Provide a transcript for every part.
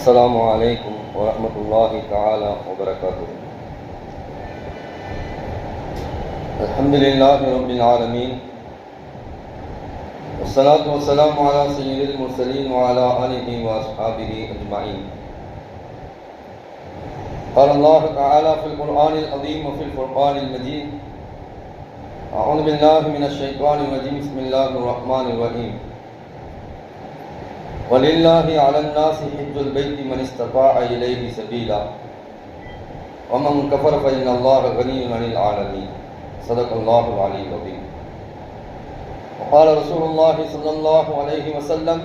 السلام علیکم ورحمۃ اللہ تعالی وبرکاتہ۔ الحمد للہ رب العالمین۔ والصلاة والسلام على سید المرسلین وعلى آلہ واصحابہ اجمعین۔ قال اللہ تعالی فی القرآن العظیم وفی الفرقان المجید۔ اعوذ باللہ من الشیطان الرجیم، بسم اللہ الرحمن الرحیم۔ ولله على الناس حج البيت من استطاع إليه سبيلا ومن كفر فإن الله غني عن العالمين صدق الله العلي العظيم وقال رسول الله صلى الله عليه وسلم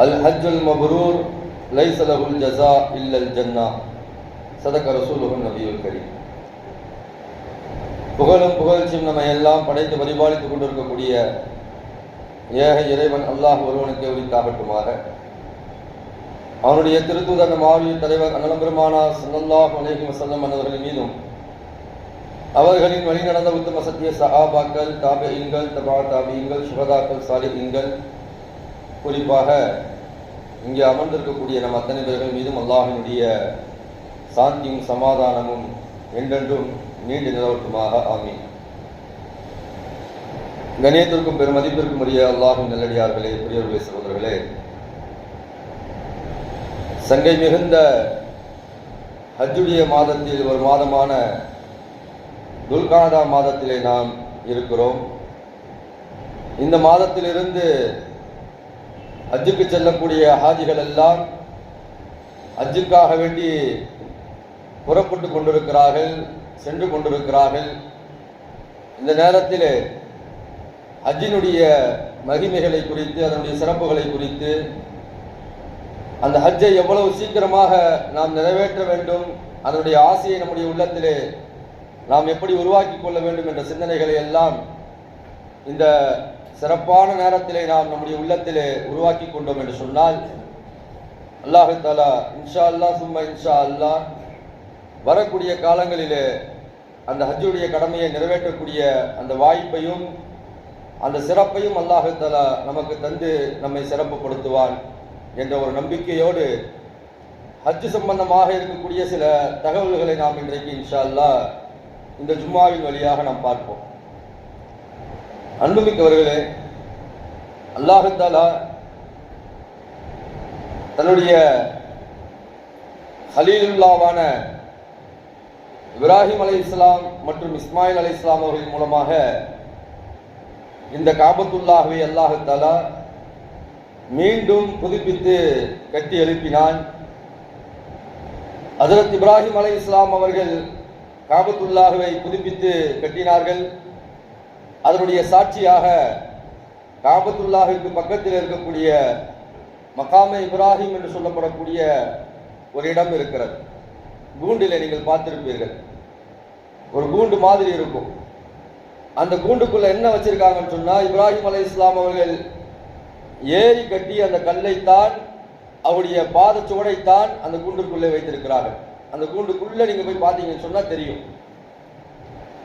الحج المبرور ليس له الجزاء إلا الجنة صدق رسوله النبي الكريم புகழும் புகழ்ச்சியும் நம்ம எல்லாம் படைத்து பரிபாலித்துக் கொண்டிருக்கக்கூடிய ஏக இறைவன் அல்லாஹ் ஒருவனுக்கு உரித்தாகட்டுமாக. அவனுடைய திருத்துதன் மாவிய தலைவர் அனலம்பெருமானா பெருமானா அலேஹி வசல்லம் அன்னவர்கள் மீதும் அவர்களின் வழிநடந்த உத்தம சத்திய சஹாபாக்கள் தாபியங்கள் தபா தாபியங்கள் சுகதாக்கள் சாலிஹீன்கள் குறிப்பாக இங்கே அமர்ந்திருக்கக்கூடிய நம் அத்தனை பேர்கள் மீதும் அல்லாஹினுடைய சாந்தியும் சமாதானமும் என்றென்றும் நீண்டு நிலவட்டுமாக. ஆமீன். கணியத்திற்கும் பெருமதிப்பிற்கும் உரிய அல்லாஹும் நல்லடியார்களே பெரியவர்களே சகோதரர்களே. சங்கை மிகுந்த ஹஜ்ஜுடைய மாதத்தில் ஒரு மாதமான துல்கானதா மாதத்திலே நாம் இருக்கிறோம். இந்த மாதத்திலிருந்து ஹஜ்ஜுக்கு செல்லக்கூடிய ஹாஜிகள் எல்லாம் ஹஜ்ஜுக்காக வேண்டி புறப்பட்டு கொண்டிருக்கிறார்கள் சென்று கொண்டிருக்கிறார்கள். இந்த நேரத்தில் ஹஜ்ஜினுடைய மகிமைகளை குறித்து அதனுடைய சிறப்புகளை குறித்து அந்த ஹஜ்ஜை எவ்வளவு சீக்கிரமாக நாம் நிறைவேற்ற வேண்டும் அதனுடைய ஆசையை நம்முடைய உள்ளத்திலே நாம் எப்படி உருவாக்கி கொள்ள வேண்டும் என்ற சிந்தனைகளை எல்லாம் இந்த சிறப்பான நேரத்திலே நாம் நம்முடைய உள்ளத்திலே உருவாக்கி கொண்டோம் என்று சொன்னால் அல்லாஹு தாலா இன்ஷா அல்லா சும்மா இன்ஷா அல்லா வரக்கூடிய காலங்களிலே அந்த ஹஜ்ஜுடைய கடமையை நிறைவேற்றக்கூடிய அந்த வாய்ப்பையும் அந்த சிறப்பையும் அல்லாஹு நமக்கு தந்து நம்மை சிறப்புப்படுத்துவான் என்ற ஒரு நம்பிக்கையோடு ஹஜ்ஜு சம்பந்தமாக இருக்கக்கூடிய சில தகவல்களை நாம் இன்றைக்கு இன்ஷா அல்லா இந்த ஜும்மாவின் வழியாக நாம் பார்ப்போம். அன்புமிக்கவர்களே அல்லாஹாலா தன்னுடைய ஹலீலுல்லாவான இப்ராஹிம் அலை இஸ்லாம் மற்றும் இஸ்மாயில் அலை இஸ்லாம் அவர்கள் மூலமாக இந்த காபத்துள்ளாகவே அல்லாஹத்தாலா மீண்டும் புதுப்பித்து கட்டி எழுப்பினான். ஹசரத் இப்ராஹிம் அலை இஸ்லாம் அவர்கள் காபத்துல்லாகவை புதுப்பித்து கட்டினார்கள். அதனுடைய சாட்சியாக காபத்துல்லாஹுக்கு பக்கத்தில் இருக்கக்கூடிய மகாம இப்ராஹிம் என்று சொல்லப்படக்கூடிய ஒரு இடம் இருக்கிறது. கூண்டில் நீங்கள் பார்த்திருப்பீர்கள். ஒரு கூண்டு மாதிரி இருக்கும். அந்த கூண்டுக்குள்ள என்ன வச்சிருக்காங்கன்னு சொன்னா இப்ராஹிம் அலை இஸ்லாம் அவர்கள் ஏறி கட்டி அந்த கல்லைத்தான் அவருடைய பாதச்சுவடைத்தான் அந்த கூண்டுக்குள்ளே வைத்திருக்கிறார்கள். அந்த கூண்டுக்குள்ள நீங்க போய் பார்த்தீங்கன்னு சொன்னா தெரியும்.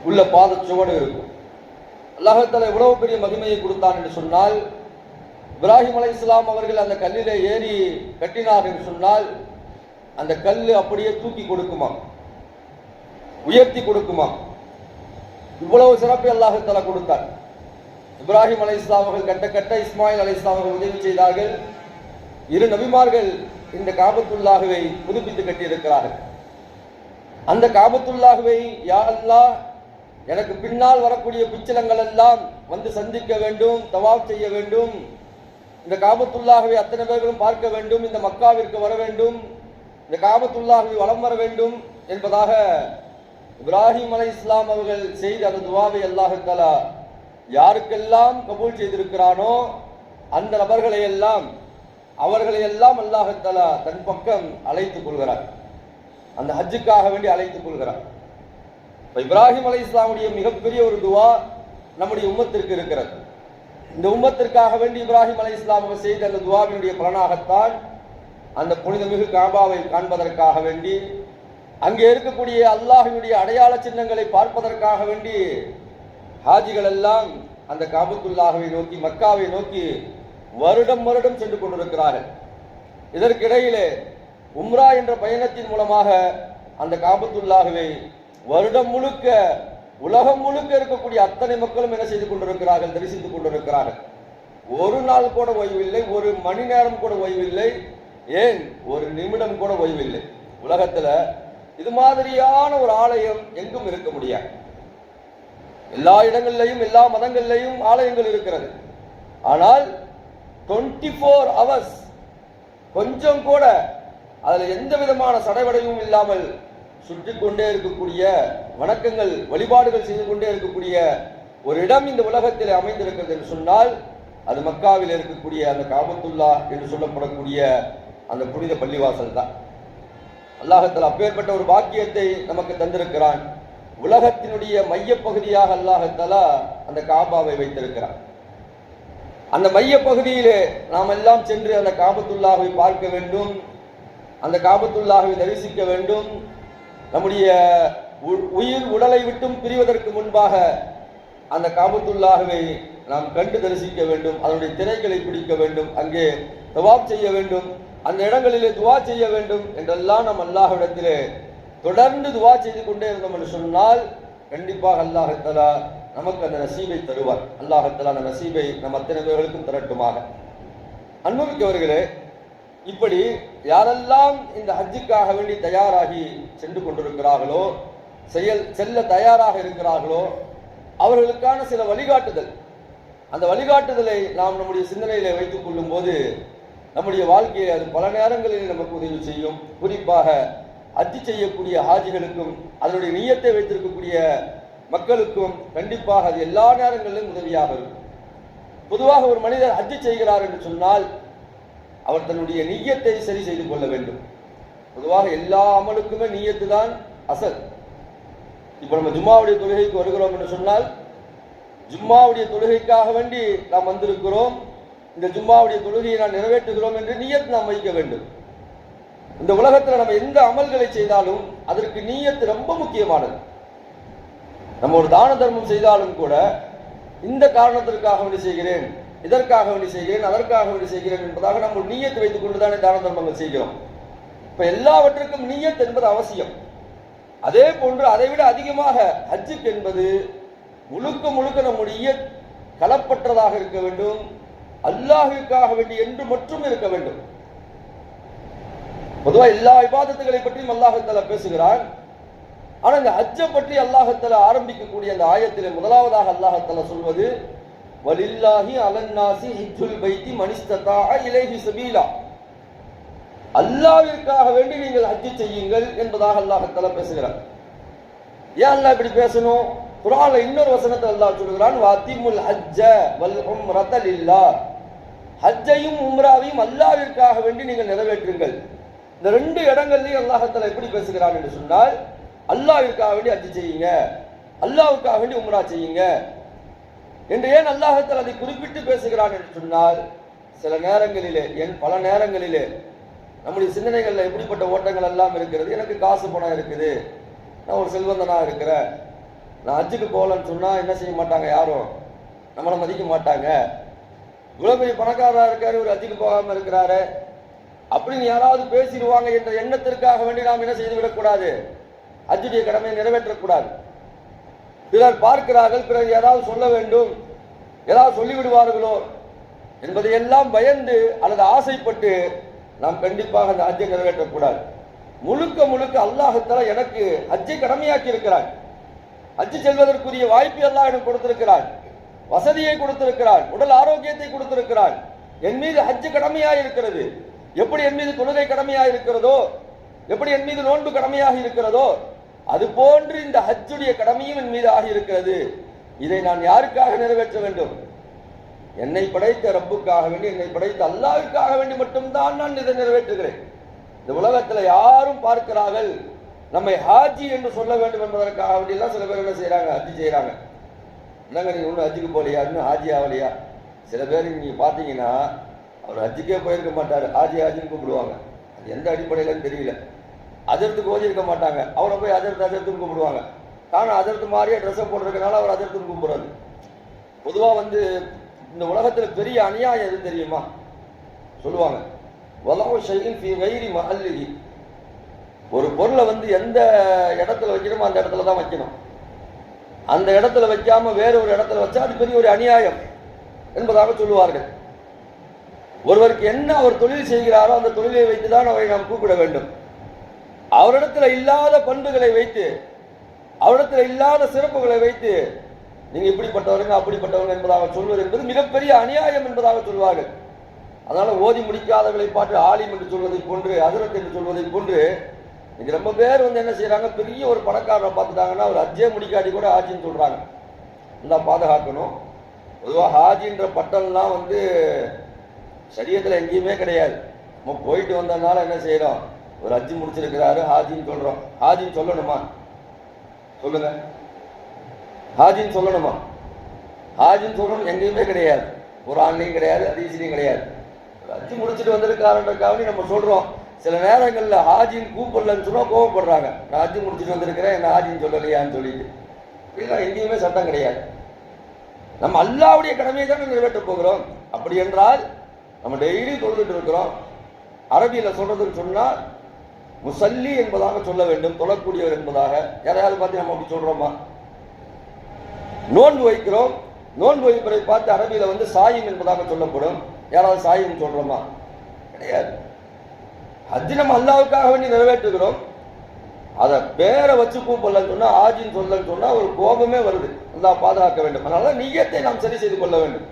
உள்ள பாத சுவடு இருக்கும். அல்லாஹத்தில் எவ்வளவு பெரிய மகிமையை கொடுத்தான் என்று சொன்னால் இப்ராஹிம் அலை இஸ்லாம் அவர்கள் அந்த கல்லில் ஏறி கட்டினார் என்று சொன்னால் அந்த கல் அப்படியே தூக்கி கொடுக்குமா உயர்த்தி கொடுக்குமா இவ்வளவு சிறப்பு அல்லாஹத்தால கொடுத்தார். இப்ராஹிம் அலை இஸ்லாம் அவர்கள் கட்ட கட்ட இஸ்மாயில் அலை இஸ்லாம் அவர்கள் உதவி செய்தார்கள். இரு நபிமார்கள் இந்த காபத்துல்லாகவை புதுப்பித்து கட்டியிருக்கிறார்கள். அந்த காபத்துல்லாகவை யாரெல்லாம் எனக்கு பின்னால் வரக்கூடிய பிச்சலங்கள் எல்லாம் வந்து சந்திக்க வேண்டும் தவாப் செய்ய வேண்டும். இந்த காபத்துள்ளாகவே அத்தனை பேர்களும் பார்க்க வேண்டும் இந்த மக்காவிற்கு வர வேண்டும். இந்த காபத்துள்ளாகவே வளம் வர வேண்டும் என்பதாக இப்ராஹிம் அலை இஸ்லாம் அவர்கள் செய்த அந்த துவாவை அல்லாஹாலா யாருக்கெல்லாம் கபூல் செய்திருக்கிறானோ அந்த நபர்களை எல்லாம் அவர்களை எல்லாம் அல்லாஹத்தாலா தன் பக்கம் அழைத்துக் கொள்கிறார். அந்த ஹஜ்ஜுக்காக வேண்டி அழைத்துக் கொள்கிறார். இப்போ இப்ராஹிம் அலை இஸ்லாமுடைய மிகப்பெரிய ஒரு துவா நம்முடைய உம்மத்திற்கு இருக்கிறது. இந்த உம்மத்திற்காக வேண்டி இப்ராஹிம் அலை இஸ்லாம் அவர் செய்த அந்த துவாவினுடைய பலனாகத்தான் அந்த புனிதமிகு காபாவை காண்பதற்காக வேண்டி அங்கே இருக்கக்கூடிய அல்லாஹினுடைய அடையாள சின்னங்களை பார்ப்பதற்காக வேண்டி ஹாஜிகள் எல்லாம் அந்த காபத்துல்லாகவை நோக்கி மக்காவை நோக்கி வருடம் வருடம் சென்று கொண்டிருக்கிறார்கள். இதற்கிடையிலே உம்ரா என்ற பயணத்தின் மூலமாக அந்த காபத்துல்லாகவே வருடம் முழுக்க உலகம் முழுக்க இருக்கக்கூடிய அத்தனை மக்களும் என்ன செய்து கொண்டிருக்கிறார்கள் தரிசித்துக் கொண்டிருக்கிறார்கள். ஒரு நாள் கூட ஓய்வில்லை ஒரு மணி நேரம் கூட ஓய்வில்லை ஏன்? ஒரு நிமிடம் கூட ஓய்வில்லை. உலகத்துல இது மாதிரியான ஒரு ஆலயம் எங்கும் இருக்க முடியாது. எல்லா இடங்கள்லையும் எல்லா மதங்கள்லையும் ஆலயங்கள் இருக்கிறது. ஆனால் 24 ஃபோர் ஹவர்ஸ் கொஞ்சம் கூட அதில் எந்த விதமான சடைவடையும் இல்லாமல் சுற்றி கொண்டே இருக்கக்கூடிய வணக்கங்கள் வழிபாடுகள் செய்து கொண்டே இருக்கக்கூடிய ஒரு இடம் இந்த உலகத்தில் அமைந்திருக்கிறது என்று சொன்னால் அது மக்காவில் இருக்கக்கூடிய அந்த காபத்துல்லா என்று சொல்லப்படக்கூடிய அந்த புனித பள்ளிவாசல் தான். அல்லாஹத்தில் அப்பேற்பட்ட ஒரு பாக்கியத்தை நமக்கு தந்திருக்கிறான். உலகத்தினுடைய மையப்பகுதியாக அல்லாஹத்தாலா அந்த காபாவை வைத்திருக்கிறான். அந்த மைய பகுதியிலே நாம் எல்லாம் சென்று அந்த காபத்துல்லாவை பார்க்க வேண்டும். அந்த காபத்துல்லாவை தரிசிக்க வேண்டும். நம்முடைய உ- உயிர் உடலை விட்டும் பிரிவதற்கு முன்பாக அந்த காபத்துள்ளாகவே நாம் கண்டு தரிசிக்க வேண்டும். அதனுடைய திரைகளை பிடிக்க வேண்டும். அங்கே தவாப் செய்ய வேண்டும். அந்த இடங்களிலே துவா செய்ய வேண்டும் என்றெல்லாம் நம் அல்லாஹ்விடத்திலே தொடர்ந்து துவா செய்து கொண்டே இருந்தோம் என்று சொன்னால் கண்டிப்பாக அல்லாஹத்தலா நமக்கு அந்த நசீபை தருவார். அல்லாஹத்தலா அந்த நசீபை நம் அத்தனை பேர்களுக்கும் தரட்டுமாக. அன்புமிக்கவர்களே இப்படி யாரெல்லாம் இந்த ஹஜ்ஜுக்காக வேண்டி தயாராகி சென்று கொண்டிருக்கிறார்களோ செயல் செல்ல தயாராக இருக்கிறார்களோ அவர்களுக்கான சில வழிகாட்டுதல். அந்த வழிகாட்டுதலை நாம் நம்முடைய சிந்தனையில வைத்துக் கொள்ளும் போது நம்முடைய வாழ்க்கையை அது பல நேரங்களில் நமக்கு உதவி செய்யும். குறிப்பாக ஹஜ்ஜு செய்யக்கூடிய ஹாஜிகளுக்கும் அதனுடைய நீயத்தை வைத்திருக்கக்கூடிய மக்களுக்கும் கண்டிப்பாக அது எல்லா நேரங்களிலும் உதவியாக இருக்கும். பொதுவாக ஒரு மனிதர் ஹஜ்ஜு செய்கிறார் என்று சொன்னால் அவர் தன்னுடைய நீயத்தை சரி செய்து கொள்ள வேண்டும். பொதுவாக எல்லா அமலுக்குமே நீயத்து தான் அசல். இப்போ நம்ம ஜும்மாவுடைய தொழுகைக்கு வருகிறோம் என்று சொன்னால் ஜும்மாவுடைய தொழுகைக்காக வேண்டி நாம் வந்திருக்கிறோம். இந்த ஜும்மாவுடைய தொழுகையை நான் நிறைவேற்றுகிறோம் என்று நீயத் நாம் வைக்க வேண்டும். இந்த உலகத்தில் நம்ம எந்த அமல்களை செய்தாலும் அதற்கு நீயத்து ரொம்ப முக்கியமானது. நம்ம ஒரு தான தர்மம் செய்தாலும் கூட இந்த காரணத்திற்காக வேண்டி செய்கிறேன் இதற்காக வேண்டி செய்கிறேன் அதற்காக வேண்டி செய்கிறேன் என்பதாக நம்ம ஒரு நீயத்தை வைத்துக் கொண்டு தானே தான தர்மங்கள் செய்கிறோம். இப்ப எல்லாவற்றுக்கும் நீயத் என்பது அவசியம். அதே போன்று அதை விட அதிகமாக ஹஜ்ஜுக்கு என்பது முழுக்க முழுக்க நம்முடைய களப்பற்றதாக இருக்க வேண்டும். அல்லாஹிற்காக வேண்டி என்று மட்டும் இருக்க வேண்டும். பொதுவா எல்லா விவாதத்துகளை பற்றியும் அல்லாஹத்தலா பேசுகிறான். ஆனா இந்த ஹஜ்ஜை பற்றி அல்லாஹத்தால ஆரம்பிக்கக்கூடிய அந்த ஆயத்திலே முதலாவதாக அல்லாஹத்தால சொல்வது வலில்லாஹி அலன்னாசி ஹிஜுல் பைத்தி மனிஸ்ததா இலேஹி சபீலா. அல்லாவிற்காக வேண்டி நீங்கள் ஹஜ்ஜு செய்யுங்கள் என்பதாக அல்லாஹத்தால பேசுகிறார் ஏன் அல்லாஹ் இப்படி பேசணும்? குரான்ல இன்னொரு வசனத்தை அல்லாஹ் சொல்கிறான் வாத்திமுல் ஹஜ்ஜ வல் உம்ரத லில்லா. ஹஜ்ஜையும் உம்ராவையும் அல்லாவிற்காக வேண்டி நீங்கள் நிறைவேற்றுங்கள். இந்த ரெண்டு இடங்கள்லையும் அல்லாஹத்தில் எப்படி பேசுகிறான் என்று சொன்னால் அல்லாவிற்காக வேண்டி ஹஜ்ஜு செய்யுங்க அல்லாவுக்காக வேண்டி உம்ரா செய்யுங்க. என்று ஏன் அல்லாஹத்தில் அதை குறிப்பிட்டு பேசுகிறான் என்று சொன்னால் சில நேரங்களிலே என் பல நேரங்களிலே நம்முடைய சிந்தனைகளில் எப்படிப்பட்ட ஓட்டங்கள் எல்லாம் இருக்கிறது? எனக்கு காசு பணம் இருக்குது நான் ஒரு செல்வந்தனாக இருக்கிறேன். ஹஜ்ஜுக்கு போகலன்னு சொன்னால் என்ன செய்ய மாட்டாங்க யாரும்? நம்மளை மதிக்க மாட்டாங்க. இவ்வளோ பெரிய பணக்காரராக இருக்கார் ஒரு ஹஜ்ஜுக்கு போகாமல் இருக்கிறாரு. அப்படின்னு யாராவது பேசிடுவாங்க என்ற எண்ணத்திற்காக வேண்டி நாம் என்ன செய்து விடக்கூடாது ஹஜ்ஜுடைய கடமையை நிறைவேற்றக்கூடாது பிறர் பார்க்கிறார்கள் பிறர் ஏதாவது சொல்ல வேண்டும். ஏதாவது சொல்லிவிடுவார்களோ என்பதை எல்லாம் பயந்து அல்லது ஆசைப்பட்டு நாம் கண்டிப்பாக அந்த ஹஜ்ஜை நிறைவேற்றக்கூடாது முழுக்க முழுக்க அல்லாஹத்தால எனக்கு ஹஜ்ஜை கடமையாக்கி இருக்கிறான். அச்சு செல்வதற்குரிய வாய்ப்பு எல்லாம் எனக்கு கொடுத்திருக்கிறான் வசதியை கொடுத்திருக்கிறான் உடல் ஆரோக்கியத்தை கொடுத்திருக்கிறான் என் மீது ஹஜ்ஜு கடமையாக இருக்கிறது. எப்படி என் மீது தொழுகை கடமையாக இருக்கிறதோ எப்படி என் மீது நோன்பு கடமையாக இருக்கிறதோ அது போன்று இந்த ஹஜ்ஜுடைய கடமையும் என் மீது ஆகியிருக்கிறது இதை நான் யாருக்காக நிறைவேற்ற வேண்டும்? என்னை படைத்த ரப்புக்காக வேண்டி என்னை படைத்த அல்லாவுக்காக வேண்டி மட்டும்தான் நான் இதை நிறைவேற்றுகிறேன். இந்த உலகத்தில் யாரும் பார்க்கிறார்கள் நம்மை ஹாஜி என்று சொல்ல வேண்டும் என்பதற்காக அப்படிலாம் சில பேர் என்ன செய்கிறாங்க ஹஜ்ஜி செய்கிறாங்க என்னங்க நீங்கள் ஒன்றும் ஹஜ்ஜுக்கு போகலையா? இன்னும் ஹாஜி ஆகலையா? சில பேர் நீங்கள் பார்த்தீங்கன்னா அவர் ஹஜ்ஜுக்கே போயிருக்க மாட்டார். ஹாஜி ஹாஜின்னு கூப்பிடுவாங்க. அது எந்த அடிப்படையிலன்னு தெரியல. அதிர்த்துக்கு ஓதி இருக்க மாட்டாங்க. அவரை போய் அதிர்த்து அதிர்த்துன்னு கூப்பிடுவாங்க. காரணம் அதிர்த்து மாதிரியே ட்ரெஸ்ஸை போட்டிருக்கனால அவர் அதிர்த்துன்னு கூப்பிடுறது பொதுவாக வந்து இந்த உலகத்தில் பெரிய அநியாயம் எதுவும் தெரியுமா? சொல்லுவாங்க. வலவு ஷையின் ஃபி வைரி மஹல்லிஹி. ஒரு பொருளை வந்து எந்த இடத்துல வைக்கணுமோ அந்த இடத்துல தான் வைக்கணும். அந்த இடத்துல வைக்காம வேற ஒரு இடத்துல வச்சா அது பெரிய ஒரு அநியாயம் என்பதாக சொல்லுவார்கள். ஒருவருக்கு என்ன அவர் தொழில் செய்கிறாரோ அந்த தொழிலை வைத்துதான் அவரை நாம் கூப்பிட வேண்டும். அவரிடத்துல இல்லாத பண்புகளை வைத்து அவரிடத்துல இல்லாத சிறப்புகளை வைத்து நீங்க இப்படிப்பட்டவருங்க அப்படிப்பட்டவங்க என்பதாக சொல்வது என்பது மிகப்பெரிய அநியாயம் என்பதாக சொல்வார்கள். அதனால ஓதி முடிக்காதவர்களை பார்த்து ஆலிம் என்று சொல்வதை போன்று அதிரத் என்று சொல்வதை போன்று இன்னைக்கு ரொம்ப பேர் வந்து என்ன செய்கிறாங்க பெரிய ஒரு பணக்காரரை பார்த்துட்டாங்கன்னா அவர் அஜ்ஜே முடிக்காட்டி கூட ஆஜின்னு சொல்கிறாங்க நல்லா பாதுகாக்கணும். பொதுவாக ஹாஜின்ற பட்டம்லாம் வந்து சரியத்தில் எங்கேயுமே கிடையாது. நம்ம போயிட்டு வந்ததுனால என்ன செய்கிறோம் ஒரு அஜி முடிச்சிருக்கிறாரு ஹாஜின்னு சொல்கிறோம் ஹாஜின்னு சொல்லணுமா? சொல்லுங்க. ஹாஜின்னு சொல்லணுமா? ஹாஜின்னு சொல்லணும் எங்கேயுமே கிடையாது. குரான்லையும் கிடையாது ஹதீஸ்லையும் கிடையாது. அஜி முடிச்சுட்டு வந்திருக்காருன்றக்காக நம்ம சொல்கிறோம் சில நேரங்களில் ஹாஜின்னு கூப்பிடலன்னு சொன்னால் கோவப்படுறாங்க. நான் ஹஜ்ஜி முடிச்சுட்டு வந்திருக்கிறேன் என்ன ஹாஜின்னு சொல்லலையான்னு சொல்லிட்டு. இதெல்லாம் எங்கேயுமே சட்டம் கிடையாது. நம்ம அல்லாவுடைய கடமையை தான் நிறைவேற்ற போகிறோம். அப்படி என்றால் நம்ம டெய்லி தொழுதுட்டு இருக்கிறோம். அரபியில் சொல்கிறதுன்னு சொன்னால் முசல்லி என்பதாக சொல்ல வேண்டும் தொழக்கூடியவர் என்பதாக. யாரையாவது பார்த்து நம்ம அப்படி சொல்கிறோமா நோன்பு வைக்கிறோம். நோன்பு வைப்பதை பார்த்து அரபியில் வந்து சாயும் என்பதாக சொல்லப்படும். யாராவது சாயும் சொல்கிறோமா கிடையாது. ஹஜ்ஜி நம்ம அல்லாவுக்காக வேண்டி நிறைவேற்றுகிறோம் அதை பேரை வச்சு கூப்பிடலன்னு சொன்னா ஆஜின்னு சொல்லன்னு சொன்னா ஒரு கோபமே வருது. அல்லா பாதுகாக்க வேண்டும். அதனால நீயத்தை நாம் சரி செய்து கொள்ள வேண்டும்.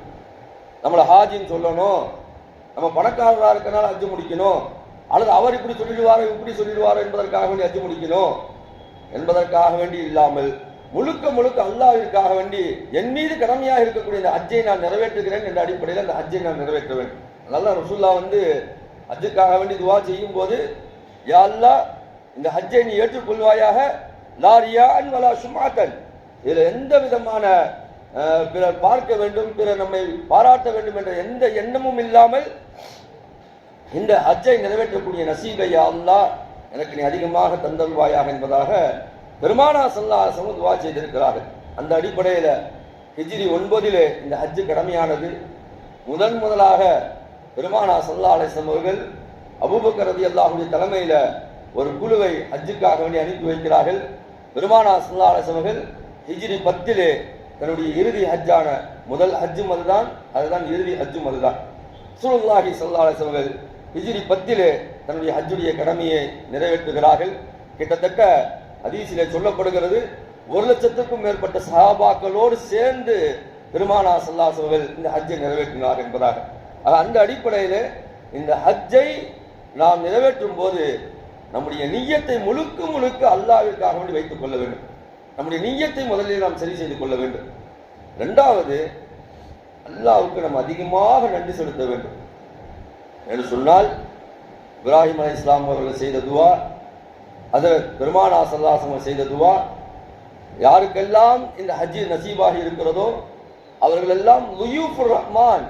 நம்மளை ஹாஜின்னு சொல்லணும். நம்ம பணக்காரராக இருக்கனால ஹஜ்ஜு முடிக்கணும். அல்லது அவர் இப்படி சொல்லிடுவாரோ இப்படி சொல்லிடுவாரோ என்பதற்காக வேண்டி ஹஜ்ஜு முடிக்கணும். என்பதற்காக வேண்டி இல்லாமல் முழுக்க முழுக்க அல்லாவிற்காக வேண்டி என் மீது கடமையாக இருக்கக்கூடிய இந்த அஜ்ஜை நான் நிறைவேற்றுகிறேன் என்ற அடிப்படையில் அந்த அஜ்ஜை நான் நிறைவேற்ற வேண்டும். அதனால ரசூல்லா வந்து ஹஜ்ஜுக்காக வேண்டி துவா செய்யும் போது யா இந்த ஹஜ்ஜை நீ ஏற்றுக்கொள்வாயாக லாரியான் வலா சுமாத்தன் இதில் எந்த விதமான பிறர் பார்க்க வேண்டும் பிறர் நம்மை பாராட்ட வேண்டும் என்ற எந்த எண்ணமும் இல்லாமல் இந்த ஹஜ்ஜை நிறைவேற்றக்கூடிய நசீபை யா எனக்கு நீ அதிகமாக தந்தல்வாயாக என்பதாக பெருமானா சல்லா துவா செய்திருக்கிறார்கள். அந்த அடிப்படையில் ஹிஜ்ரி ஒன்பதிலே இந்த ஹஜ்ஜு கடமையானது. முதன் முதலாக பெருமானா சல்லா அலிஸ்லம் அவர்கள் அபூபக்கர் ரதி அல்லாஹுடைய தலைமையில் ஒரு குழுவை ஹஜ்ஜுக்காக வேண்டி அனுப்பி வைக்கிறார்கள். பெருமானா சல்லா அலிஸ்லம் அவர்கள் ஹிஜ்ரி பத்திலே தன்னுடைய இறுதி ஹஜ்ஜான முதல் ஹஜ்ஜும் அதுதான் அதுதான் இறுதி ஹஜ்ஜும் அதுதான் சுருல்லாஹி சல்லா அலிஸ்லம் அவர்கள் ஹிஜ்ரி பத்திலே தன்னுடைய ஹஜ்ஜுடைய கடமையை நிறைவேற்றுகிறார்கள். கிட்டத்தட்ட அதீசிலே சொல்லப்படுகிறது ஒரு லட்சத்துக்கும் மேற்பட்ட சஹாபாக்களோடு சேர்ந்து பெருமானா சல்லாஸ் அவர்கள் இந்த ஹஜ்ஜை நிறைவேற்றினார் என்பதாக. அந்த அடிப்படையில் இந்த ஹஜ்ஜை நாம் நிறைவேற்றும் போது நம்முடைய நீயத்தை முழுக்க முழுக்க அல்லாவிற்காக வேண்டி வைத்துக் கொள்ள வேண்டும். நம்முடைய நீயத்தை முதலில் நாம் சரி செய்து கொள்ள வேண்டும். ரெண்டாவது அல்லாவுக்கு நாம் அதிகமாக நன்றி செலுத்த வேண்டும். என்று சொன்னால் இப்ராஹிம் அலி இஸ்லாம் அவர்கள் செய்த துவா அதற்கு பெருமானா சல்லாசம் செய்த துவா யாருக்கெல்லாம் இந்த ஹஜ்ஜி நசீபாகி இருக்கிறதோ அவர்களெல்லாம் லுயூஃபுர் ரஹ்மான்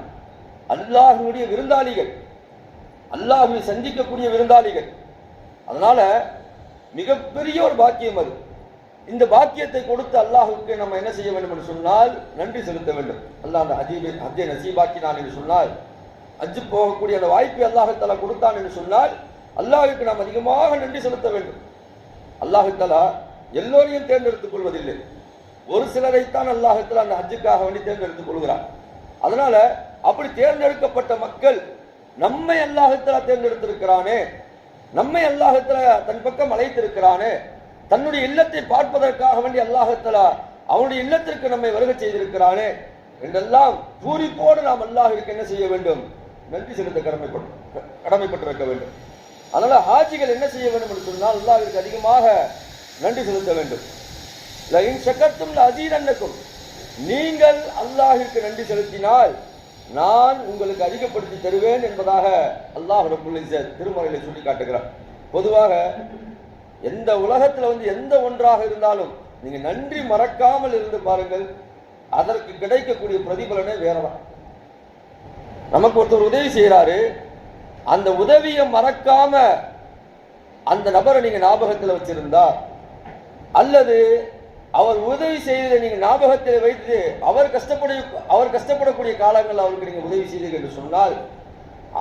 அல்லாஹினுடைய விருந்தாளிகள். அல்லாஹுவை சந்திக்கக்கூடிய விருந்தாளிகள். அதனால மிகப்பெரிய ஒரு பாக்கியம் அது. இந்த பாக்கியத்தை கொடுத்து அல்லாஹுக்கு நம்ம என்ன செய்ய வேண்டும் என்று சொன்னால் நன்றி செலுத்த வேண்டும். அல்லாஹ் அந்த ஹஜீபை அஜய் நசீபாக்கினான் என்று சொன்னால் அஜு போகக்கூடிய அந்த வாய்ப்பை அல்லாஹத்தாலா கொடுத்தான் என்று சொன்னால் அல்லாஹுக்கு நாம் அதிகமாக நன்றி செலுத்த வேண்டும். அல்லாஹத்தாலா எல்லோரையும் தேர்ந்தெடுத்துக் கொள்வதில்லை. ஒரு சிலரைத்தான் அல்லாஹத்தாலா அந்த ஹஜ்ஜுக்காக வேண்டி தேர்ந்தெடுத்துக் கொள்கிறார் அதனால அப்படி தேர்ந்தெடுக்கப்பட்ட மக்கள் நம்மை அல்லாஹத்தாலா தேர்ந்தெடுத்திருக்கிறானே நம்மை அல்லாஹத்தாலா தன் பக்கம் அழைத்திருக்கிறானே தன்னுடைய இல்லத்தை பார்ப்பதற்காக வேண்டி அல்லாஹத்தாலா அவனுடைய இல்லத்திற்கு நம்மை வருகை செய்திருக்கிறானே என்றெல்லாம் பூரிப்போடு நாம் அல்லாஹிற்கு என்ன செய்ய வேண்டும்? நன்றி செலுத்த கடமைப்பட்டு கடமைப்பட்டிருக்க வேண்டும். அதனால ஹாஜிகள் என்ன செய்ய வேண்டும் என்று சொன்னால் அல்லாஹிற்கு அதிகமாக நன்றி செலுத்த வேண்டும். இன் சக்கத்தும் அசீரன்னக்கும் நீங்கள் அல்லாஹிற்கு நன்றி செலுத்தினால் நான் உங்களுக்கு அதிகப்படுத்தி தருவேன் என்பதாக அல்லாஹ் ரபுல் இஸ்ஸத் திருமறையில சொல்லி காட்டுகிறார் பொதுவாக எந்த உலகத்துல வந்து எந்த ஒன்றாக இருந்தாலும் நீங்க நன்றி மறக்காமல் இருந்து பாருங்கள். அதற்கு கிடைக்கக்கூடிய பிரதிபலனே வேறதான். நமக்கு ஒருத்தர் உதவி செய்யறாரு அந்த உதவியை மறக்காம அந்த நபரை நீங்க ஞாபகத்தில் வச்சிருந்தா அல்லது அவர் உதவி செய்ததை நீங்கள் ஞாபகத்தில் வைத்து அவர் கஷ்டப்பட அவர் கஷ்டப்படக்கூடிய காலங்கள் அவருக்கு நீங்கள் உதவி செய்தீர்கள் என்று சொன்னால்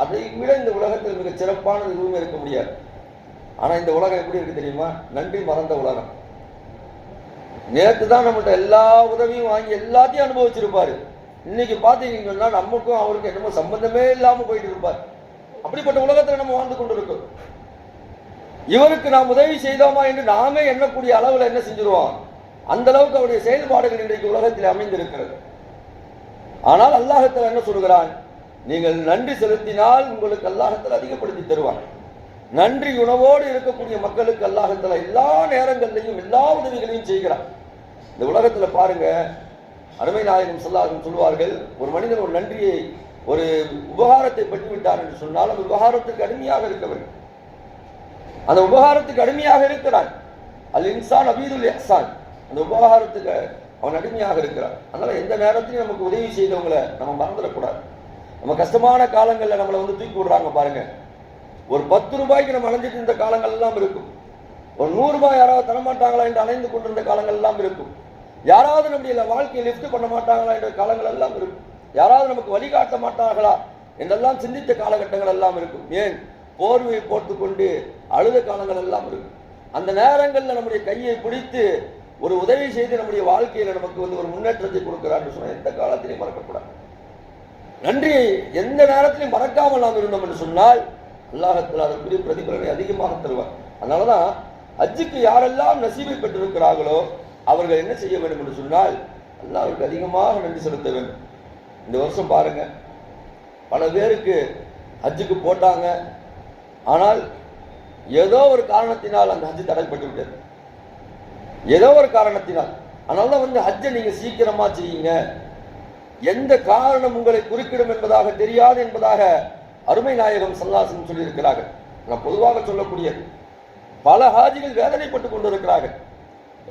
அதை விட இந்த உலகத்தில் மிக சிறப்பானது எதுவுமே இருக்க முடியாது. ஆனால் இந்த உலகம் எப்படி இருக்கு தெரியுமா? நன்றி மறந்த உலகம். நேற்று தான் நம்மகிட்ட எல்லா உதவியும் வாங்கி எல்லாத்தையும் அனுபவிச்சிருப்பாரு. இன்னைக்கு பார்த்தீங்கன்னா நமக்கும் அவருக்கும் என்னமோ சம்பந்தமே இல்லாமல் போயிட்டு இருப்பார். அப்படிப்பட்ட உலகத்தில் நம்ம வாழ்ந்து கொண்டிருக்கோம். இவருக்கு நாம் உதவி செய்தோமா என்று நாமே எண்ணக்கூடிய அளவில் என்ன செஞ்சிருவோம்? அந்த அளவுக்கு அவருடைய செயல்பாடுகள் இன்றைக்கு உலகத்தில் அமைந்திருக்கிறது. ஆனால் அல்லாஹத்தில் என்ன சொல்கிறான்? நீங்கள் நன்றி செலுத்தினால் உங்களுக்கு அல்லாஹத்தில் அதிகப்படுத்தி தருவான். நன்றி உணவோடு இருக்கக்கூடிய மக்களுக்கு அல்லாஹத்தில் எல்லா நேரங்களிலையும் எல்லா உதவிகளையும் செய்கிறான். இந்த உலகத்தில் பாருங்க அருமை நாயகம் சொல்லாகும் சொல்வார்கள் ஒரு மனிதன் ஒரு நன்றியை ஒரு உபகாரத்தை பெற்றுவிட்டார் என்று சொன்னால் அந்த உபகாரத்துக்கு அடிமையாக இருக்கவர்கள் அந்த உபகாரத்துக்கு அடிமையாக இருக்கிறான். அல் இன்சான் அபீதுல் இஹ்சான். அந்த உபகாரத்துக்கு அவன் அடிமையாக இருக்கிறான். அதனால எந்த நேரத்திலையும் நமக்கு உதவி செய்தவங்களை நம்ம மறந்துடக்கூடாது. நம்ம கஷ்டமான காலங்களில் நம்மளை வந்து தூக்கி விடுறாங்க பாருங்க. ஒரு பத்து ரூபாய்க்கு நம்ம அலைஞ்சிட்டு இருந்த காலங்கள் எல்லாம் இருக்கும். ஒரு நூறுரூபா யாராவது தரமாட்டாங்களா என்று அலைந்து கொண்டிருந்த காலங்கள் எல்லாம் இருக்கும். யாராவது நம்முடைய வாழ்க்கையை லிஃப்ட் பண்ண மாட்டாங்களா என்ற காலங்கள் எல்லாம் இருக்கும். யாராவது நமக்கு வழிகாட்ட மாட்டார்களா என்றெல்லாம் சிந்தித்த காலகட்டங்கள் எல்லாம் இருக்கும். ஏன்? போர்வையை போட்டுக்கொண்டு அழுத காலங்கள் எல்லாம் இருக்கும். அந்த நேரங்களில் நம்முடைய கையை பிடித்து ஒரு உதவி செய்து நம்முடைய வாழ்க்கையில் நமக்கு வந்து ஒரு முன்னேற்றத்தை கொடுக்கிறார் சொன்னால் எந்த காலத்திலையும் மறக்கக்கூடாது. நன்றி. எந்த நேரத்திலையும் மறக்காமல் நாம் இருந்தோம் என்று சொன்னால் அல்லாஹத்தில் அதற்குரிய பிரதிபலனை அதிகமாக தருவார். அதனாலதான் ஹஜ்ஜுக்கு யாரெல்லாம் நசீபை பெற்றிருக்கிறார்களோ அவர்கள் என்ன செய்ய வேண்டும் என்று சொன்னால் அல்லாஹ்வுக்கு அதிகமாக நன்றி செலுத்த வேண்டும். இந்த வருஷம் பாருங்க. பல பேருக்கு ஹஜ்ஜுக்கு போட்டாங்க. ஆனால் ஏதோ ஒரு காரணத்தினால் அந்த ஹஜ்ஜு தடைப்பட்டு விட்டது ஏதோ ஒரு காரணத்தினால். அதனால தான் வந்து ஹஜ்ஜை நீங்க சீக்கிரமா செய்யுங்க. எந்த காரணம் உங்களை குறுக்கிடும் என்பதாக தெரியாது என்பதாக அருமை நாயகம் சல்லாசன் சொல்லியிருக்கிறார்கள். நான் பொதுவாக சொல்லக்கூடியது. பல ஹாஜிகள் வேதனைப்பட்டு கொண்டிருக்கிறார்கள்.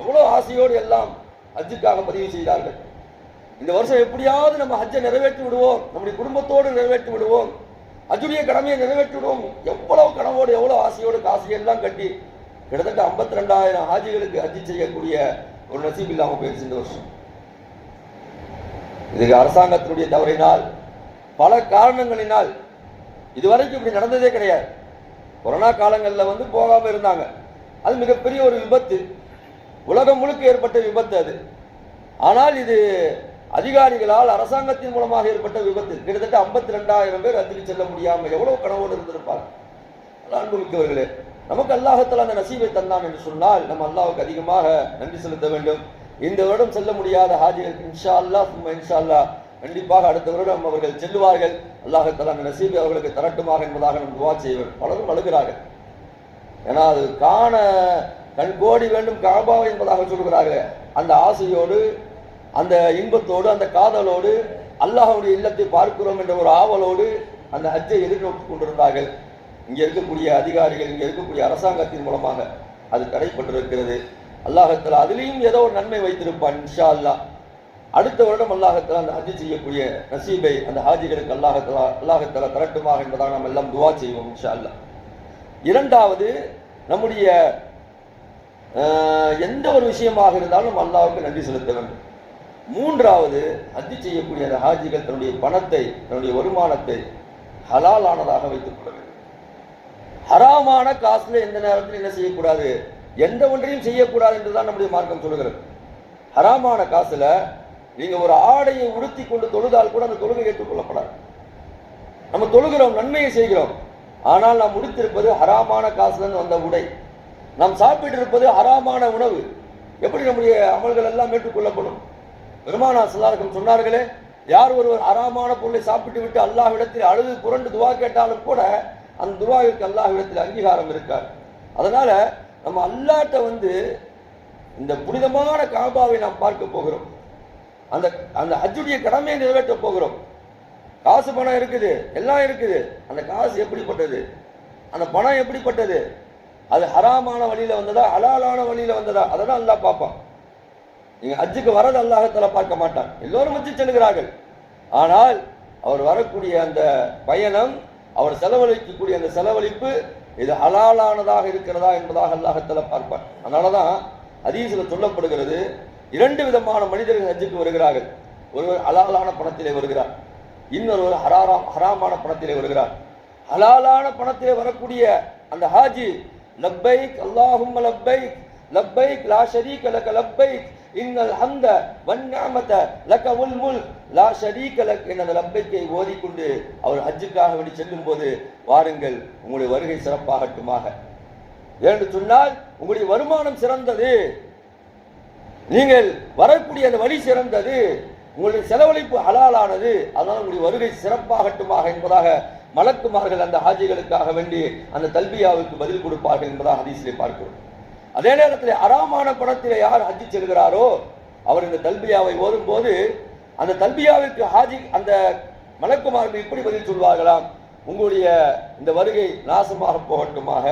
எவ்வளோ ஆசையோடு எல்லாம் ஹஜ்ஜுக்காக பதிவு செய்தார்கள். இந்த வருஷம் எப்படியாவது நம்ம ஹஜ்ஜை நிறைவேற்றி விடுவோம். நம்முடைய குடும்பத்தோடு நிறைவேற்றி விடுவோம். ஹஜ்ஜுடைய கடமையை நிறைவேற்றி விடுவோம். எவ்வளவு கனவோடு எவ்வளோ ஆசையோடு காசையெல்லாம் கட்டி கிட்டத்தட்ட ஐம்பத்தி ரெண்டாயிரம் ஹாஜிகளுக்கு ஹஜ்ஜி செய்யக்கூடிய ஒரு நசீப் இல்லாமல் போயிடுச்சு இந்த வருஷம். இதுக்கு அரசாங்கத்தினுடைய தவறினால் பல காரணங்களினால் இதுவரைக்கும் இப்படி நடந்ததே கிடையாது. கொரோனா காலங்களில் வந்து போகாமல் இருந்தாங்க. அது மிகப்பெரிய ஒரு விபத்து. உலகம் முழுக்க ஏற்பட்ட விபத்து அது. ஆனால் இது அதிகாரிகளால் அரசாங்கத்தின் மூலமாக ஏற்பட்ட விபத்து. கிட்டத்தட்ட ஐம்பத்தி ரெண்டாயிரம் பேர் அதில் செல்ல முடியாமல் எவ்வளவு கனவோடு இருந்திருப்பாங்க அன்புமிக்கவர்களே நமக்கு அல்லாஹத்தில் அந்த நசீவை தந்தான் என்று சொன்னால் நம்ம அல்லாவுக்கு அதிகமாக நன்றி செலுத்த வேண்டும். இந்த வருடம் செல்ல முடியாத ஹாஜிகள் இன்ஷா அல்லாஹ் சும்மா இன்ஷா அல்லாஹ் கண்டிப்பாக அடுத்த வருடம் அவர்கள் செல்லுவார்கள். அல்லாஹத்தில் அந்த நசீபை அவர்களுக்கு தரட்டுமாக என்பதாக நம் துவா செய்வோம் பலரும் அழுகிறார்கள். ஏன்னா அது காண கண்கோடி வேண்டும் காபா என்பதாக சொல்கிறார்கள். அந்த ஆசையோடு அந்த இன்பத்தோடு அந்த காதலோடு அல்லாஹுடைய இல்லத்தை பார்க்கிறோம் என்ற ஒரு ஆவலோடு அந்த ஹஜ்ஜை எதிர்நோக்கி கொண்டிருந்தார்கள். இங்கே இருக்கக்கூடிய அதிகாரிகள் இங்கே இருக்கக்கூடிய அரசாங்கத்தின் மூலமாக அது தடைப்பட்டிருக்கிறது. அல்லாஹத்தில் அதுலேயும் ஏதோ ஒரு நன்மை வைத்திருப்பான் இன்ஷா அல்லாஹ் அடுத்த வருடம் அல்லாஹத்தில் அந்த ஹஜ் செய்யக்கூடிய நசீபை அந்த ஹாஜிகளுக்கு அல்லாஹத்தலா அல்லாஹத்தில் தரட்டுமாக என்பதாக நாம் எல்லாம் துவா செய்வோம் இன்ஷா அல்லாஹ் இரண்டாவது நம்முடைய எந்த ஒரு விஷயமாக இருந்தாலும் அல்லாவுக்கு நன்றி செலுத்த வேண்டும். மூன்றாவது ஹஜ் செய்யக்கூடிய அந்த ஹாஜிகள் தன்னுடைய பணத்தை தன்னுடைய வருமானத்தை ஹலாலானதாக வைத்துக் கொள்ள வேண்டும். ஹராமான காசுல எந்த நேரத்தில் என்ன செய்யக்கூடாது? எந்த ஒன்றையும் செய்யக்கூடாது என்றுதான் நம்முடைய மார்க்கம் சொல்லுகிறது. ஹராமான காசுல நீங்க ஒரு ஆடையை உடுத்தி கொண்டு தொழுதால் கூட அந்த தொழுகை ஏற்றுக்கொள்ளப்படாது. நம்ம தொழுகிறோம் நன்மையை செய்கிறோம். ஆனால் நாம் உடுத்திருப்பது ஹராமான காசுலன்னு வந்த உடை. நாம் சாப்பிட்டு இருப்பது ஹராமான உணவு. எப்படி நம்முடைய அமல்கள் எல்லாம் ஏற்றுக்கொள்ளப்படும்? பெருமானா சல்லாருக்கும் சொன்னார்களே யார் ஒருவர் ஹராமான பொருளை சாப்பிட்டு விட்டு அல்லாஹ்விடத்தில் அழுது புரண்டு துவா கேட்டாலும் கூட அந்த துவாவிற்கு அல்லாஹ்விடத்தில் அங்கீகாரம் இருக்கார். அதனால் நம்ம அல்லாட்ட வந்து இந்த புனிதமான காபாவை நாம் பார்க்க போகிறோம். அந்த அந்த அஜுடைய கடமையை நிறைவேற்ற போகிறோம். காசு பணம் இருக்குது எல்லாம் இருக்குது. அந்த காசு எப்படிப்பட்டது? அந்த பணம் எப்படிப்பட்டது? அது ஹராமான வழியில் வந்ததா ஹலாலான வழியில் வந்ததா? அதை தான் அல்லா பார்ப்பான். நீங்கள் ஹஜ்ஜுக்கு வரது அல்லாஹத்தில் பார்க்க மாட்டான். எல்லோரும் வச்சு செல்கிறார்கள். ஆனால் அவர் வரக்கூடிய அந்த பயணம் அவர் செலவழிக்கக்கூடிய அந்த செலவழிப்பு இது ஹலாலானதாக இருக்கிறதா என்பதாக அல்லாஹத்தில் பார்ப்பார் அதனால தான் அதீசில் சொல்லப்படுகிறது இரண்டு விதமான மனிதர்கள் ஹஜ்ஜுக்கு வருகிறார்கள். ஒருவர் ஹலாலான பணத்திலே வருகிறார் இன்னொருவர் ஹராரா ஹராமான பணத்திலே வருகிறார். ஹலாலான பணத்திலே வரக்கூடிய அந்த ஹாஜி லப்பைக் அல்லாஹும் லப்பைக் லப்பைக் லா ஷரீக் லக்க லப்பைக் இன்னல் ஹம்த வன் நிஅமத லக வல் முல்க் லா ஷரீக என்ற அந்த லப்பைக்கை ஓதிக்கொண்டு அவர் ஹஜ்ஜுக்காக வேண்டி செல்லும் போது வாருங்கள் உங்களுடைய வருகை சிறப்பாகட்டுமாக. என்று சொன்னால் உங்களுடைய வருமானம் சிறந்தது. நீங்கள் வரக்கூடிய அந்த வழி சிறந்தது. உங்களுடைய செலவழிப்பு ஹலாலானது. அதனால் உங்களுடைய வருகை சிறப்பாகட்டுமாக என்பதாக மலக்குமார்கள் அந்த ஹாஜிகளுக்காக வேண்டி அந்த தல்பியாவுக்கு பதில் கொடுப்பார்கள் என்பதாக ஹதீஸிலே பார்க்கிறோம். அதே நேரத்தில் அறாமான பணத்திலே யார் ஹஜ்ஜி செல்கிறாரோ அவர் இந்த தல்பியாவை ஓதும்போது அந்த தல்பியாவிற்கு ஹாஜி அந்த மலக்குமார்கள் இப்படி பதில் சொல்வார்களாம்? உங்களுடைய இந்த வருகை நாசமாக போகட்டுமாக?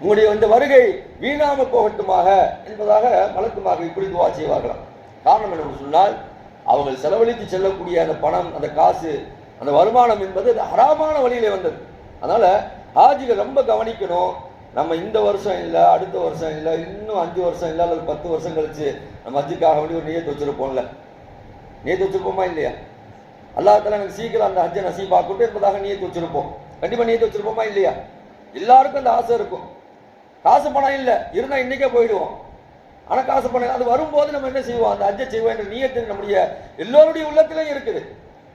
உங்களுடைய இந்த வருகை வீணாம போகட்டுமாக என்பதாக மலக்குமார்கள் இப்படி துவா செய்வார்களாம். காரணம் என்று சொன்னால் அவர்கள் செலவழித்து செல்லக்கூடிய அந்த பணம் அந்த காசு அந்த வருமானம் என்பது அது ஹராமான வழியிலே வந்தது. அதனால் ஹாஜிகள் ரொம்ப கவனிக்கணும். நம்ம இந்த வருஷம் இல்லை அடுத்த வருஷம் இல்லை இன்னும் அஞ்சு வருஷம் இல்லை அல்லது பத்து வருஷம் கழிச்சு நம்ம ஹஜ்ஜுக்காக வேண்டி ஒரு நியத்து வச்சுருப்போம்ல. நியத்து வச்சிருப்போமா இல்லையா? அல்லாத்தால எனக்கு சீக்கிரம் அந்த ஹஜ்ஜை நசீபாக்கட்டும் என்பதாக நீத்து வச்சிருப்போம். கண்டிப்பாக நீத்து வச்சிருப்போமா இல்லையா? எல்லாருக்கும் அந்த ஆசை இருக்கும். காசு பணம் இல்லை இருந்தால் இன்னைக்கே போயிடுவோம். ஆனால் காசு பணம் அது வரும்போது நம்ம என்ன செய்வோம்? அந்த அஜ்ஜை செய்வோம் என்ற நியத்து நம்முடைய எல்லோருடைய உள்ளத்திலும் இருக்குது.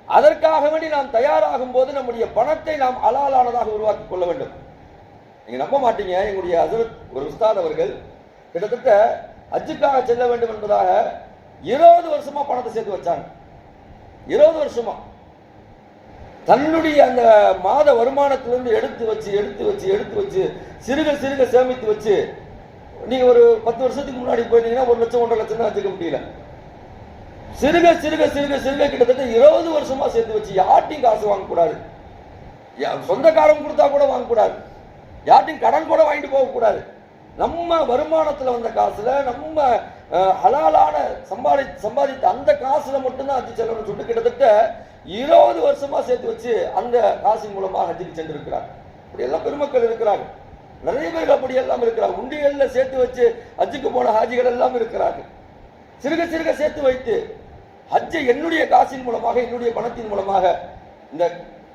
அதற்காக வேண்டி நாம் தயாராகும் போது நம்முடைய பணத்தை நாம் அலாலானதாக உருவாக்கி கொள்ள வேண்டும். நீங்கள் நம்ப மாட்டீங்க. எங்களுடைய அசரத் ஒரு உஸ்தாத் அவர்கள் கிட்டத்தட்ட ஹஜ்ஜுக்காக செல்ல வேண்டும் என்பதாக இருபது வருஷமா பணத்தை சேர்த்து வச்சாங்க. இருபது வருஷமா. தன்னுடைய அந்த மாத வருமானத்திலிருந்து எடுத்து வச்சு எடுத்து வச்சு எடுத்து வச்சு சிறுக சிறுக சேமித்து வச்சு நீங்க ஒரு பத்து வருஷத்துக்கு முன்னாடி போயிருந்தீங்கன்னா ஒரு லட்சம் ஒன்றரை லட்சம் தான் வச்சுக்க முடியல. சிறுக சிறுக சிறுக சிறுக கிட்டத்தட்ட இருபது வருஷமா சேர்த்து வச்சு யார்ட்டையும் காசு வாங்கக்கூடாது. யா- கொடுத்தா கூட வாங்கக்கூடாது. யார்ட்டையும் கடன் கூட வாங்கிட்டு போகக்கூடாது. நம்ம வருமானத்துல வந்த காசுல நம்ம ஹலாலான சம்பாதி சம்பாதித்த அந்த காசுல மட்டும்தான் ஹஜ்ஜி செல்லணும்னு சொல்லிட்டு கிட்டத்தட்ட இருபது வருஷமா சேர்த்து வச்சு அந்த காசின் மூலமாக ஹஜ்ஜுக்கு சென்றிருக்கிறார். இப்படி எல்லாம் பெருமக்கள் இருக்கிறாங்க நிறைய பேர் அப்படி எல்லாம் இருக்கிறாங்க உண்டியல்ல சேர்த்து வச்சு ஹஜ்ஜுக்கு போன ஹாஜிகள் எல்லாம் இருக்கிறார்கள். சிறுக சிறுக சேர்த்து வைத்து ஹஜ்ஜை என்னுடைய காசின் மூலமாக என்னுடைய பணத்தின் மூலமாக இந்த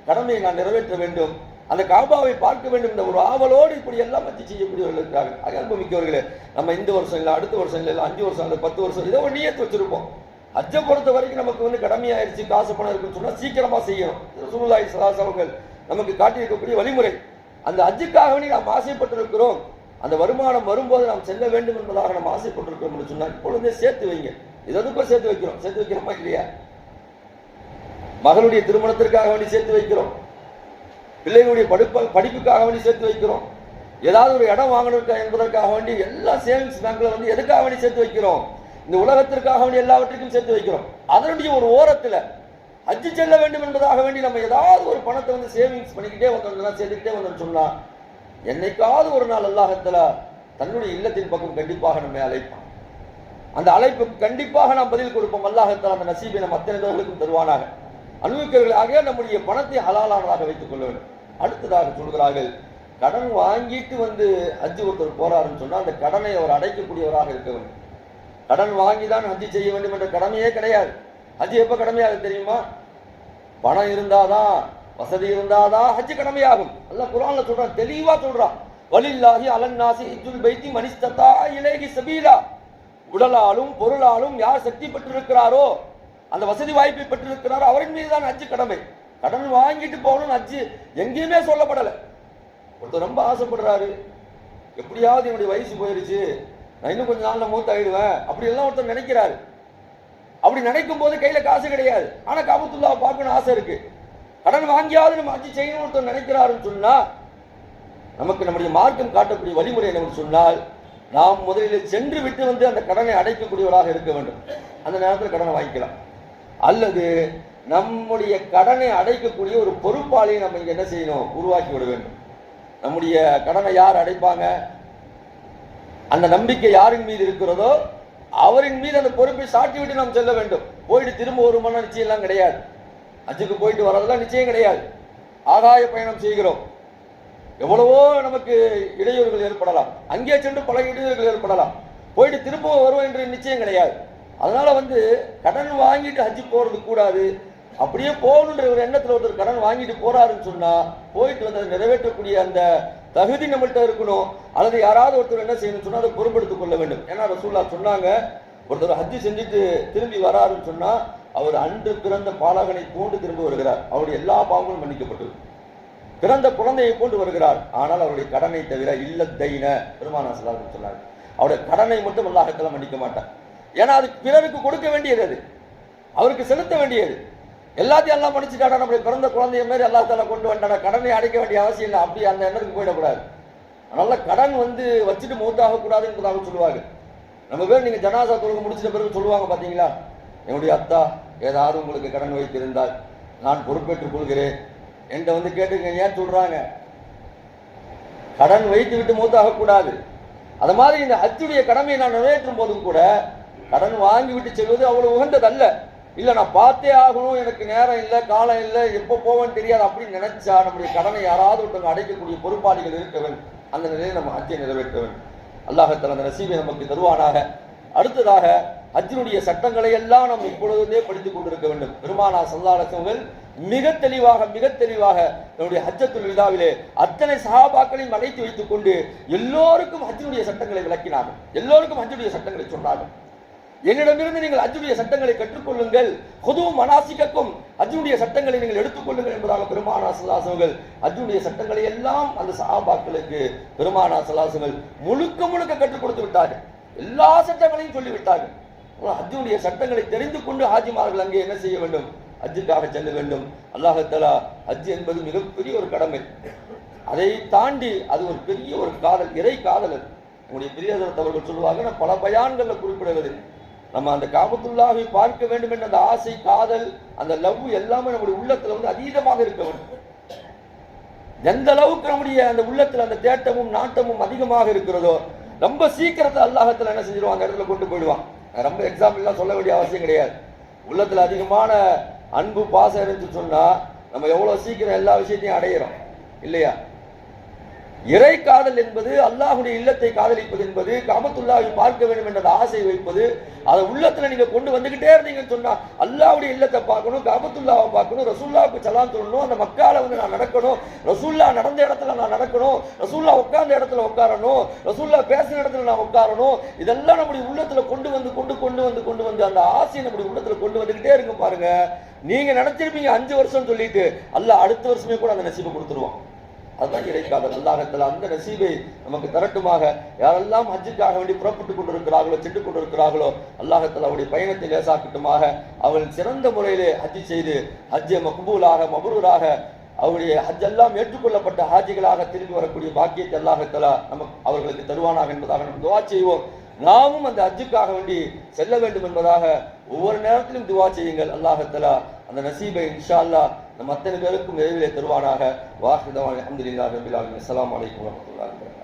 கடமையை நான் நிறைவேற்ற வேண்டும். அந்த காபாவை பார்க்க வேண்டும் என்ற ஒரு ஆவலோடு இப்படி எல்லாம் ஹஜ்ஜி செய்யக்கூடியவர்கள் இருக்கிறார்கள். ஆக அன்புமிக்கவர்களே நம்ம இந்த வருஷம் இல்லை அடுத்த வருஷம் இல்லை அஞ்சு வருஷம் இல்லை பத்து வருஷம் ஏதோ ஒரு நியத்து வச்சிருப்போம். ஹஜ்ஜை பொறுத்த வரைக்கும் நமக்கு வந்து கடமையாயிருச்சு காசு பணம் இருக்குன்னு சொன்னால் சீக்கிரமாக செய்யணும். ரசூலுல்லாஹி ஸல்லல்லாஹு அவர்கள் நமக்கு காட்டியிருக்கக்கூடிய வழிமுறை. அந்த அஜுக்காகவே நாம் ஆசைப்பட்டிருக்கிறோம். அந்த வருமானம் வரும்போது நாம் செல்ல வேண்டும் என்பதாக நாம் ஆசைப்பட்டிருக்கிறோம் சொன்னால் இப்பொழுதே சேர்த்து வைங்க. இதற்கும் சேர்த்து வைக்கிறோம்? சேர்த்து வைக்கிறோமா இல்லையா? மகளுடைய திருமணத்திற்காக வேண்டி சேர்த்து வைக்கிறோம். பிள்ளைகளுடைய படிப்ப படிப்புக்காக வேண்டி சேர்த்து வைக்கிறோம். ஏதாவது ஒரு இடம் வாங்கணும் என்பதற்காக வேண்டி எல்லா சேவிங்ஸ் பேங்க்ல வந்து எதுக்காக வேண்டி சேர்த்து வைக்கிறோம்? இந்த உலகத்திற்காக வேண்டி எல்லாவற்றுக்கும் சேர்த்து வைக்கிறோம். அதனுடைய ஒரு ஓரத்தில் ஹஜ்ஜு செல்ல வேண்டும் என்பதாக வேண்டி நம்ம ஏதாவது ஒரு பணத்தை வந்து சேவிங்ஸ் பண்ணிக்கிட்டே வந்தோம்னா சேர்த்துக்கிட்டே வந்தோம்னு சொன்னா என்னைக்காவது ஒரு நாள் அல்லாஹத்தில் தன்னுடைய இல்லத்தின் பக்கம் கண்டிப்பாக நம்மை அழைப்பான். அந்த அழைப்புக்கு கண்டிப்பாக நாம் பதில் கொடுப்போம். அல்லாஹத்தால் அந்த நசீபை நம் அத்தனை பேர்களுக்கும் தருவானாக. அனுபவிக்கிறவர்களாக நம்முடைய பணத்தை ஹலாலானதாக வைத்துக் கொள்ள வேண்டும். அடுத்ததாக சொல்கிறார்கள் கடன் வாங்கிட்டு வந்து ஹஜ்ஜு ஒருத்தர் போறாருன்னு சொன்னால் அந்த கடனை அவர் அடைக்கக்கூடியவராக இருக்க வேண்டும். கடன் வாங்கி தான் ஹஜ்ஜி செய்ய வேண்டும் என்ற கடமையே கிடையாது. ஹஜ்ஜி எப்போ கடமையாக தெரியுமா? பணம் இருந்தாதான் வசதி இருந்தாதான் ஹஜ்ஜு கடமையாகும். அல்ல குரான்ல சொல்றான் தெளிவா சொல்றான் வலில்லாகி அலன்னாசி ஹஜ்ஜுல் பைத்தி மனிஸ்ததா இலேகி சபீலா. உடலாலும் பொருளாலும் யார் சக்தி பெற்றிருக்கிறாரோ அந்த வசதி வாய்ப்பை பெற்றிருக்கிறார். அவரின் மீது தான் அச்சு கடமை. கடன் வாங்கிட்டு போகணும்னு அச்சு எங்கேயுமே சொல்லப்படலை. ஒருத்தர் ரொம்ப ஆசைப்படுறாரு. எப்படியாவது என்னுடைய வயசு போயிருச்சு. நான் இன்னும் கொஞ்சம் நாளில் மூத்த ஆயிடுவேன் அப்படி எல்லாம் ஒருத்தர் நினைக்கிறாரு. அப்படி நினைக்கும் போது கையில காசு கிடையாது. ஆனா காபத்துல்லா பார்க்கணும் ஆசை இருக்கு. கடன் வாங்கியாவது நம்ம அச்சு செய்யணும் ஒருத்தர் நினைக்கிறாருன்னு சொன்னா நமக்கு நம்முடைய மார்க்கம் காட்டக்கூடிய வழிமுறை என்னவென்று சொன்னால் நாம் முதலில் சென்று விட்டு வந்து அந்த கடனை அடைக்கக்கூடியவராக இருக்க வேண்டும். அந்த நேரத்தில் கடனை வாங்கிக்கலாம். அல்லது நம்முடைய கடனை அடைக்கக்கூடிய ஒரு பொறுப்பாளியை நம்ம இங்கே என்ன செய்யணும்? உருவாக்கி விட வேண்டும். நம்முடைய கடனை யார் அடைப்பாங்க? அந்த நம்பிக்கை யாரின் மீது இருக்கிறதோ அவரின் மீது அந்த பொறுப்பை சாட்டி விட்டு நாம் செல்ல வேண்டும். போயிட்டு திரும்ப ஒரு மணி கிடையாது. அஜுக்கு போயிட்டு வர்றதெல்லாம் நிச்சயம் கிடையாது. ஆகாய பயணம் செய்கிறோம். எவ்வளவோ நமக்கு இடையூறுகள் ஏற்படலாம். அங்கே சென்று பல இடையூறுகள் ஏற்படலாம். போயிட்டு திரும்ப வருவோம் என்று நிச்சயம் கிடையாது. அதனால வந்து கடன் வாங்கிட்டு ஹஜ்ஜு போறது கூடாது. அப்படியே போகணுன்ற ஒரு எண்ணத்தில் ஒருத்தர் கடன் வாங்கிட்டு போறாருன்னு சொன்னா போயிட்டு வந்து அதை நிறைவேற்றக்கூடிய அந்த தகுதி நம்மள்கிட்ட இருக்கணும். அல்லது யாராவது ஒருத்தர் என்ன செய்யணும்னு சொன்னா அதை பொறுப்பெடுத்துக் கொள்ள வேண்டும். ஏன்னா ரசூல்லா சொன்னாங்க ஒருத்தர் ஹஜ்ஜி செஞ்சுட்டு திரும்பி வராருன்னு சொன்னா அவர் அன்று பிறந்த பாலகனை போன்று திரும்ப வருகிறார். அவருடைய எல்லா பாவங்களும் மன்னிக்கப்பட்டது பிறந்த குழந்தையை போன்று வருகிறார். ஆனால் அவருடைய கடனை தவிர இல்லத்தைன பெருமானா சொல்லாருன்னு சொன்னார் அவருடைய கடனை மட்டும் எல்லா மன்னிக்க மாட்டார் ஏன்னா அது பிறருக்கு கொடுக்க வேண்டியது அது. அவருக்கு செலுத்த வேண்டியது. எல்லாத்தையும் எல்லாம் படிச்சுட்டாடா நம்முடைய பிறந்த குழந்தைய மாதிரி அல்லா கொண்டு வந்தாடா. கடனை அடைக்க வேண்டிய அவசியம் இல்லை. அப்படி அந்த எண்ணத்துக்கு போயிடக்கூடாது. அதனால கடன் வந்து வச்சுட்டு மூத்தாக கூடாதுன்னு என்பதாக சொல்லுவாங்க. நம்ம பேர் நீங்கள் ஜனாசா தொழுகை முடிச்சிட்ட பிறகு சொல்லுவாங்க பார்த்தீங்களா என்னுடைய அத்தா ஏதாவது உங்களுக்கு கடன் வைத்திருந்தால் நான் பொறுப்பேற்றுக் கொள்கிறேன். என்கிட்ட வந்து கேட்டுங்க ஏன் சொல்றாங்க? கடன் வைத்து விட்டு மூத்தாக கூடாது அது மாதிரி இந்த ஹஜ்ஜுடைய கடமையை நான் நிறைவேற்றும் போதும் கூட கடன் வாங்கி விட்டு செல்வது அவ்வளவு உகந்ததல்ல. இல்லை நான் பார்த்தே ஆகணும் எனக்கு நேரம் இல்லை காலம் இல்லை எப்போ போவேன்னு தெரியாது அப்படின்னு நினைச்சா நம்முடைய கடனை யாராவது ஒருத்தவங்க அடைக்கக்கூடிய பொறுப்பாளிகள் இருக்கவன் அந்த நிலையை நம்ம ஹஜ்ஜை நிறைவேற்ற வேண்டும். அல்லாஹத்தல் அந்த நசீபை நமக்கு தருவானாக. அடுத்ததாக ஹஜ்ஜினுடைய சட்டங்களை எல்லாம் நாம் இப்பொழுதே படித்துக் கொண்டிருக்க வேண்டும். பெருமானா சல்லாலசவர்கள் மிக தெளிவாக மிக தெளிவாக என்னுடைய ஹஜ்ஜத்துல் விழாவிலே அத்தனை சகாபாக்களையும் அழைத்து வைத்துக் கொண்டு எல்லோருக்கும் ஹஜ்ஜினுடைய சட்டங்களை விளக்கினார்கள். எல்லோருக்கும் ஹஜ்ஜினுடைய சட்டங்களை சொன்னார்கள். என்னிடமிருந்து நீங்கள் அஜுடைய சட்டங்களை கற்றுக்கொள்ளுங்கள். பொது மனாசிக்கும் அஜுடைய சட்டங்களை நீங்கள் எடுத்துக்கொள்ளுங்கள் என்பதாக பெருமானா சல்லாசவர்கள் அஜுடைய சட்டங்களை எல்லாம் அந்த சஹாபாக்களுக்கு பெருமானா சல்லாசவர்கள் முழுக்க முழுக்க கற்றுக் கொடுத்து விட்டார்கள். எல்லா சட்டங்களையும் சொல்லிவிட்டார்கள் அஜுடைய சட்டங்களை தெரிந்து கொண்டு ஹாஜிமார்கள் அங்கே என்ன செய்ய வேண்டும்? அஜுக்காக செல்ல வேண்டும். அல்லாஹத்தலா அஜ் என்பது மிகப்பெரிய ஒரு கடமை. அதை தாண்டி அது ஒரு பெரிய ஒரு காதல் இறை காதல் அது. உங்களுடைய பெரியதரத்தவர்கள் சொல்லுவாங்க நான் பல பயான்களில் குறிப்பிடுவது. நம்ம அந்த காபத்துள்ளாவை பார்க்க வேண்டும் என்ற அந்த ஆசை காதல் அந்த லவ் எல்லாமே நம்முடைய உள்ளத்துல வந்து அதீதமாக இருக்க வேண்டும். எந்த அளவுக்கு நம்முடைய அந்த உள்ளத்துல அந்த தேட்டமும் நாட்டமும் அதிகமாக இருக்கிறதோ ரொம்ப சீக்கிரத்தை அல்லாஹத்துல என்ன செஞ்சிருவான் அந்த இடத்துல கொண்டு போயிடுவான். ரொம்ப எக்ஸாம்பிள்லாம் சொல்ல வேண்டிய அவசியம் கிடையாது. உள்ளத்துல அதிகமான அன்பு பாசம் இருந்துச்சு சொன்னா நம்ம எவ்வளவு சீக்கிரம் எல்லா விஷயத்தையும் அடையிறோம். இல்லையா? இறை காதல் என்பது அல்லாஹுடைய இல்லத்தை காதலிப்பது என்பது காமத்துல்லாவை பார்க்க வேண்டும் என்ற ஆசை வைப்பது அதை உள்ளத்துல நீங்க கொண்டு வந்துகிட்டே இருந்தீங்கன்னு சொன்னா அல்லாவுடைய இல்லத்தை பார்க்கணும் காமத்துல்லாவை பார்க்கணும் ரசூல்லாவுக்கு சலாம் சொல்லணும் அந்த மக்கால வந்து நான் நடக்கணும் ரசூல்லா நடந்த இடத்துல நான் நடக்கணும் ரசூல்லா உட்கார்ந்த இடத்துல உட்காரணும் ரசூல்லா பேசுகிற இடத்துல நான் உட்காரணும் இதெல்லாம் நம்முடைய உள்ளத்துல கொண்டு வந்து கொண்டு கொண்டு வந்து கொண்டு வந்து அந்த ஆசையை நம்முடைய உள்ளத்துல கொண்டு வந்துகிட்டே இருக்கும் பாருங்க. நீங்க நினைச்சிருப்பீங்க அஞ்சு வருஷம் சொல்லிட்டு அல்ல அடுத்த வருஷமே கூட அந்த நசீபை கொடுத்துருவான். அதுதான் கிடைக்காது அல்லாஹத்தில் அந்த நசீபை நமக்கு தரட்டுமாக. யாரெல்லாம் ஹஜ்ஜுக்காக வேண்டி புறப்பட்டுக் கொண்டிருக்கிறார்களோ சென்று கொண்டிருக்கிறார்களோ அல்லாஹத்தில் அவருடைய பயணத்தை லேசாக்கட்டுமாக அவர்கள் சிறந்த முறையிலே ஹஜ்ஜி செய்து ஹஜ்ஜை மக்பூலாக மபரூராக அவருடைய ஹஜ் எல்லாம் ஏற்றுக்கொள்ளப்பட்ட ஹாஜிகளாக திரும்பி வரக்கூடிய பாக்கியத்தை அல்லாஹத்தலா நமக்கு அவர்களுக்கு தருவானாக என்பதாக நம்ம துவா செய்வோம். நாமும் அந்த அஜுக்காக வேண்டி செல்ல வேண்டும் என்பதாக ஒவ்வொரு நேரத்திலும் துவா செய்யுங்கள். அல்லாஹத்தலா அந்த நசீபை இன்ஷா அல்லா நம் அத்தனை பேருக்கும் நிறைவிலே தருவானாக. வாஹிதவான் அஹமதுல்லா ரபில் அஸ்லாம் வலைக்கம் வரமத்துல்லா